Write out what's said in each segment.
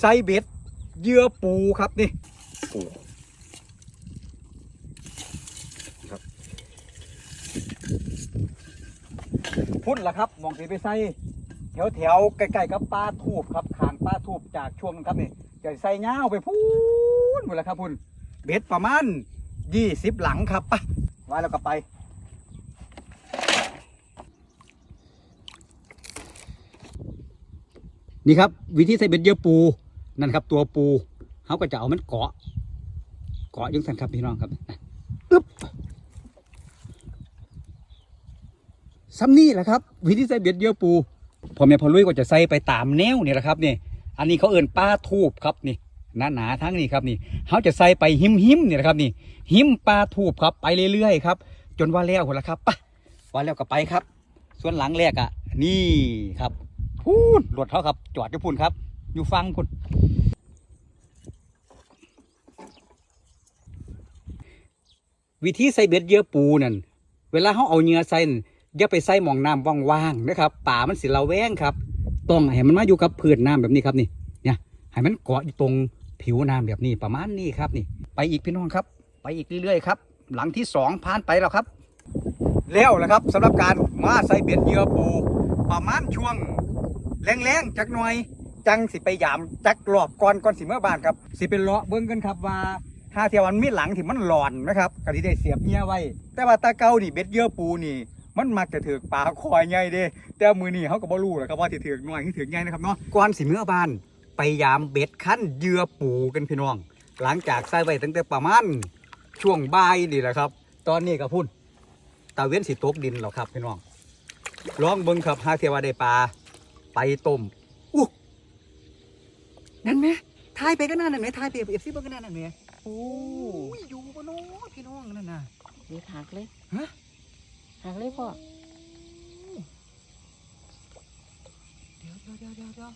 ไซเบ็ดเหยื่อปูครับนี่ปูครับพุ่นละครับมองสีไปใส่แถวแถวๆใกล้ๆกับปลาทูบครับขางปลาทูบจากช่วงนั้นครับนี่จะใส่เงาวไปพูนหมดแล้วครับพุ่นเบ็ดประมาณยี่สิบหลังครับไปไว้แล้วก็ไปนี่ครับ วิธีใส่เบ็ดเหยื่อปู นั่นครับตัวปูเขาก็จะเอามันเกาะ เกาะยังสันครับพี่น้องครับอึ๊บซ้ำนี่แหละครับ วิธีใส่เบ็ดเยื่อปูพอแม่พอลุยก็จะใส่ไปตามแนวนี่แหละครับนี่ อันนี้เขาเอิ่นป้าทูบครับนี่หนาหนาๆทั้งนี้ครับนี่เขาจะใส่ไปหิมหิมนี่แหละครับนี่ หิมปลาทูบครับไปเรื่อยๆครับ จนว่าแล้วคนละครับปะว่าแล้วก็ไปครับ ส่วนหลังแรกอะ นี่ครับพูนรถเขาครับ จอดอยู่พุ่นครับ อยู่ฟังพุ่น วิธีใส่เบ็ดเหยื่อปูนั่นเวลาเขาเอาเหยื่อใส่อย่าไปใส่หมองน้ำว่างๆนะครับป่ามันสิระแวงครับต้องให้มันมาอยู่กับพื้นน้ำแบบนี้ครับนี่เนี่ยให้มันเกาะอยู่ตรงผิวน้ำแบบนี้ประมาณนี้ครับนี่ ไปอีกพี่น้องครับ ไปอีกเรื่อยๆครับ หลังที่สองผ่านไปแล้วครับ แล้วแหละครับสำหรับการมาใส่เบ็ดเหยื่อปู ประมาณช่วงแรงๆจักหน่อยจังสิไปยามจักรอบก่อนก่อนสิเมื่อบานครับ สิเป็นเลาะเบิ้งกันครับว่า ถ้าเทียวันมีหลังที่มันหลอนนะครับก็ที่ได้เสียบเงี้ยไว้ แต่ว่าตาเกานี่เบ็ดเยื่อปูนี่ มันมักจะถือปลาคอยใหญ่เด้ แต่มือนี่เขาก็บ่รู้แหละครับว่าสิถือน้อยที่ถือใหญ่นะครับเนาะก่อนสิเมื่อบานไปยามเบ็ดขั้นเยื่อปูกันพี่น้อง หลังจากใส่ไว้ตั้งแต่ประมาณช่วงบ่ายนี่แหละครับ ตอนนี้ก็พุ่นตาเว้นสิตกดินแล้วครับพี่น้องลองเบิ่งครับหาเทวาได้ปลาไปต้มอู้นั่นไหมทายไปก็นั่นน่ะไหมทายไปเอฟซีเบิ่งก็นั่นน่ะไหม โอ้ยอยู่ปะเน้อพี่น้องนั่นน่ะเดี๋ยวหักเลยฮะหักเลยพ่อเดี๋ยวเดี๋ยวเดี๋ยวเดี๋ยวเดี๋ยว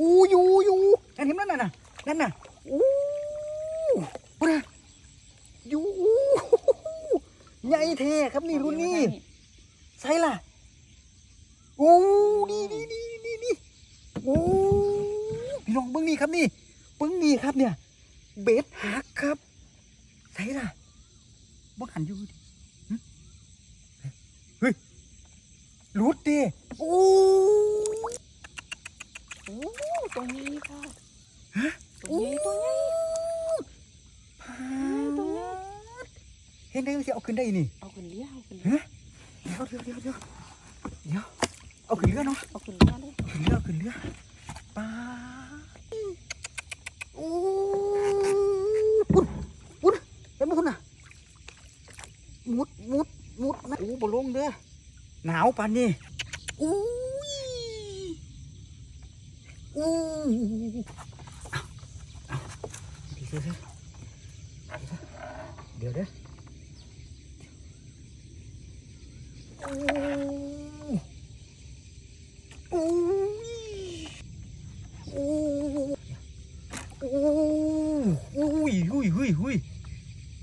อู้อยู่อยู่นั่นเห็นนั่นน่ะนั่นน่ะอู้ปะอยู่อู้ใหญ่แท้ครับนี่รุ่นนี้ใช่ล่ะโอ้นี่นี่นี่นี่นี่โอ้พี่น้องเบิ้งนี่ครับนี่เบิ้งนี่ครับเนี่ย เบ็ดหักครับใช่ล่ะบ่หันอยู่ดิหึเฮ้ยรุดดิโอ้โอ้ตรงนี้พ่อตรงนี้ตัวใหญ่พาดเห็นได้ว่าสิเอาขึ้นได้นี่เอาขึ้นเลี้ยวเอาขึ้นฮะเดี๋ยวเดี๋ยวเดี๋ยวเดี๋ยวเดี๋ยวเอาขึ้นเรือเนาะเอาขึ้นเลี้ยวเลยขึ้นเรือขึ้นเรือปลาโอ้ปุ่นปุ่นเห็นไหมคุณน่ะมุดมุดมุดนะโอ้ บลงเด้อหนาวปานนี่อู้ยอู้เอาเอาเดี๋ยวเดี๋ยวเดี๋ยวเดี๋ยวเดี๋ยวโอ้โอ้โอ้โอ้ยหุยหุยหุย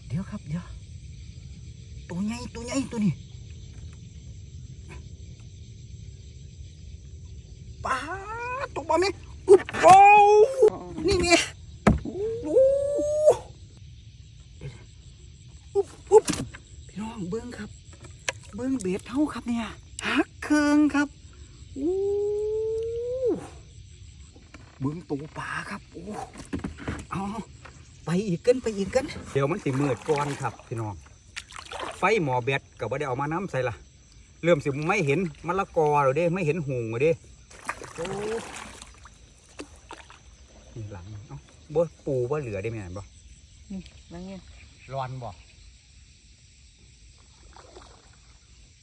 เดี๋ยวครับเดี๋ยวตัวใหญ่ตัวใหญ่ตัวนี้ป้า ดตัวบ้าไหมอุ๊บโอ้นี่ไงอุ๊บอุ๊บพี่น้องเบิ้งครับ เบิ้งเบ็ดเท่าครับเนี่ยหักเคืองครับอู้เบิ้งตัวปลาครับโอ้เอาไปอีกกันไปอีกกันเดี๋ยวมันสิมืดก่อนครับพี่น้องไฟหมอแบตกับว่าได้เอามาน้ำใส่ละเริ่มสิไม่เห็นมะละกอแล้วเด้ไม่เห็นหุงเลยเด้ นี่หลังเอ้าบ่ปูบ่เหลือได้ไหมนบ่นี่นั่งเงี้ยร้อนบ่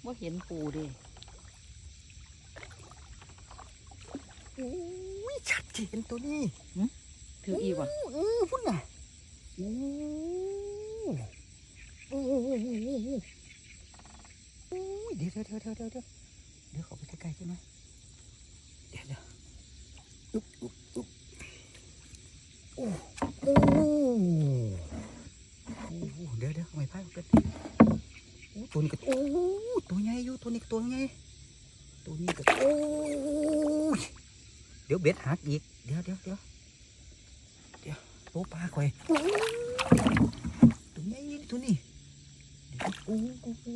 ว่าเห็นปูดิโอ้ยชัดเจนตัวนี้ถืออีกว่ะเออพุ่นน่ะโอ้โอ้โอ้โอ้โอ้โอ้โอ้ยเดี๋ยวเดี๋ยวเดี๋ยวเดี๋ยวเดี๋ยวเดี๋ยวเดี๋ยวขอไปใกล้ๆใช่ไหมเดี๋ยวเดี๋ยวอุ๊บอุ๊บอุ๊บ โอ้โอ้โอ้เดี๋ยวเดี๋ยวไม่พายกันโอ้ตัวนี้ก็โอ้ตัวใหญ่อยู่ตัวนี้ตัวใหญ่ตัวนี้ก็โอ้ยดี๋ยวเบ็ดหักอีกเดี๋ยวเดี๋ยวเดี๋ยวเดี๋ยวโตปลาข่อยตัวนี้ตัวนี้โอ้โอ้โอ้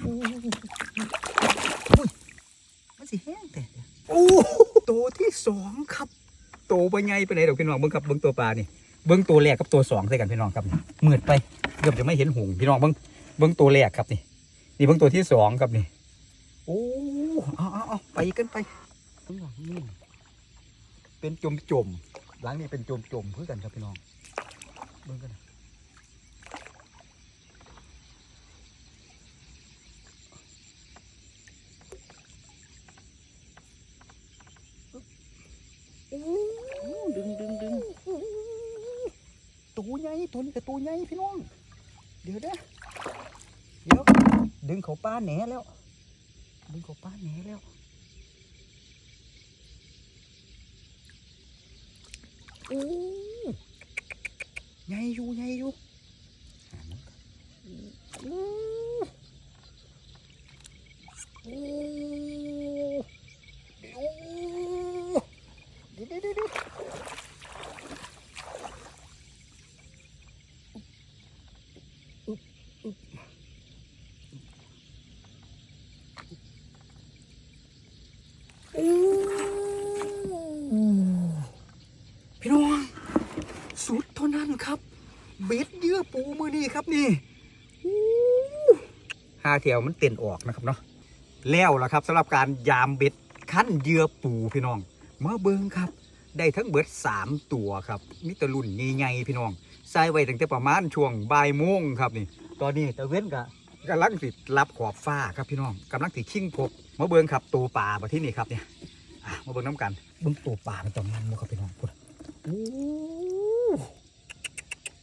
โอ้โอ้ยมันสิแห้งแต่โอ้ตัวที่สองครับ โตไปไงไปไหนดอกพี่น้องเบิ่งครับเบิ่งตัวปลานี่เบิ่งตัวแรกกับตัวสองใส่กันพี่น้องครับเหมืดไปเกือบจะไม่เห็นหงพี่น้องเบิ่งเบิ่งตัวแรกครับนี่นี่เบิ่งตัวที่สองครับนี่โอ้เอาเอาเอาไปกันไปข้างหลังนี่เป็นจมจมหลังนี่เป็นจมจมเพื่อกันครับพี่น้องเบิ่งกันนะโอ้ ดึงดึงดึง ตัวใหญ่ตัวนี้กับตัวใหญ่พี่น้อง เดี๋ยวเด้อเดี๋ยวดึงเขาป้าแหนแล้ว ดึงเขาป้าแหนแล้วโอ้ใหญ่อยู่ใหญ่อยู่โอ้โอ้เดี๋ยวเดี๋ยวเดี๋ยวเดี๋ยว พี่น้องสุดเท่านั้นครับ เบ็ดเยื่อ ปูมือนี่ครับนี่อู้ห้าเที่ยวมันเต้นออกนะครับเนาะแล้วล่ะครับสำหรับการยามเบ็ดขั้นเยื่อปูพี่น้องมาเบิ้งครับ ได้ทั้งเบิดสามตัวครับมิตรรุ่นใหญ่ๆพี่น้องใส่ไว้ตั้งแต่ประมาณช่วงบ่ายโมงครับนี่ ตอนนี้ตะเว้นกะกำลังสิดรับขอบฟ้าครับพี่น้องกำลังสิชิงพบมาเบิ้งครับตัวปลามาที่นี่ครับเนี่ยอะมาเบิ้งน้ำกันเบิ้งตัวปลามันจอมมันบ่ครับพี่น้องพูดโอ้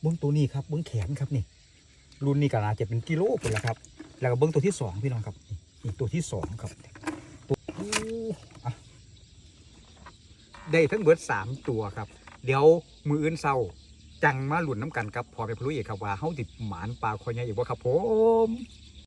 เบื้องตัวนี้ครับเบื้องแขนครับนี่ รุ่นนี้ก็อาจะเป็นกิโลเป็นละครับ แล้วก็เบิ้งตัวที่สองพี่น้องครับนี่ตัวที่สองครับตัวได้ทั้งเบิดสามตัวครับ เดี๋ยวมืออื่นเศร้าจังมาหลุนน้ำกันครับพอไปพลุยครับว่าเฮาติดหมานปลาคอยใหญ่อยู่าครับผม